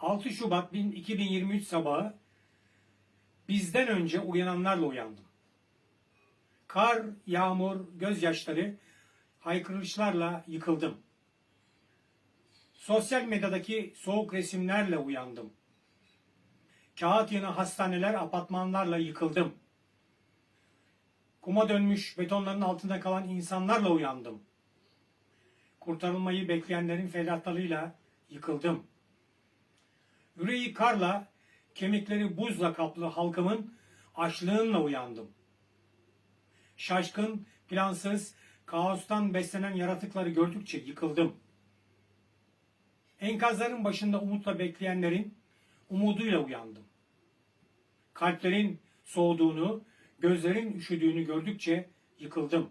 6 Şubat 2023 sabahı bizden önce uyananlarla uyandım. Kar, yağmur, gözyaşları, haykırışlarla yıkıldım. Sosyal medyadaki soğuk resimlerle uyandım. Kağıt yanı hastaneler, apartmanlarla yıkıldım. Kuma dönmüş betonların altında kalan insanlarla uyandım. Kurtarılmayı bekleyenlerin feryatlarıyla yıkıldım. Yüreği karla, kemikleri buzla kaplı halkımın açlığınla uyandım. Şaşkın, plansız, kaostan beslenen yaratıkları gördükçe yıkıldım. Enkazların başında umutla bekleyenlerin umuduyla uyandım. Kalplerin soğuduğunu, gözlerin üşüdüğünü gördükçe yıkıldım.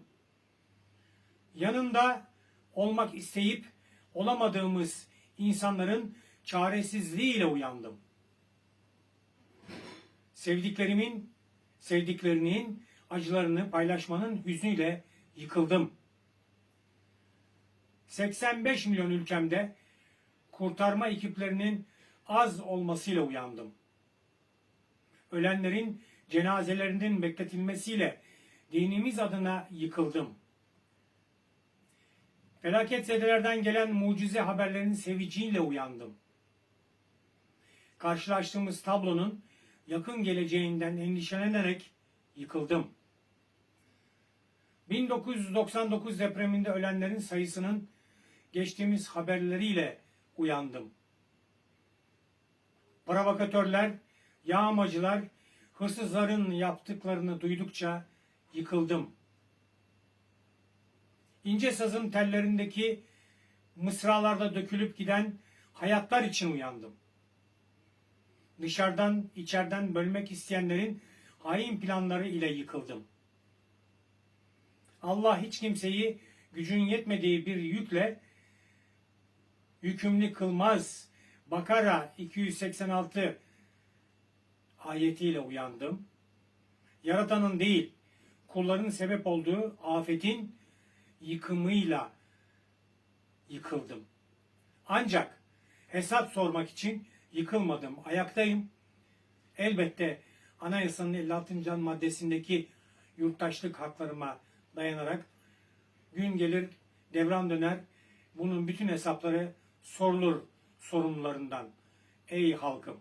Yanında olmak isteyip olamadığımız insanların çaresizliğiyle uyandım. Sevdiklerimin, sevdiklerinin acılarını paylaşmanın hüznüyle yıkıldım. 85 milyon ülkemde kurtarma ekiplerinin az olmasıyla uyandım. Ölenlerin cenazelerinin bekletilmesiyle dinimiz adına yıkıldım. Felaket zedelerden gelen mucize haberlerin seviciyle uyandım. Karşılaştığımız tablonun yakın geleceğinden endişelenerek yıkıldım. 1999 depreminde ölenlerin sayısının geçtiğimiz haberleriyle uyandım. Provokatörler, yağmacılar, hırsızların yaptıklarını duydukça yıkıldım. İnce sazın tellerindeki mısralarda dökülüp giden hayatlar için uyandım. Dışarıdan, içeriden bölmek isteyenlerin hain planları ile yıkıldım. Allah hiç kimseyi gücün yetmediği bir yükle yükümlü kılmaz. Bakara 286 ayetiyle uyandım. Yaratanın değil, kulların sebep olduğu afetin yıkımıyla yıkıldım. Ancak hesap sormak için yıkılmadım. Ayaktayım. Elbette anayasanın 56. maddesindeki yurttaşlık haklarıma dayanarak gün gelir devran döner bunun bütün hesapları sorulur sorumlularından. Ey halkım!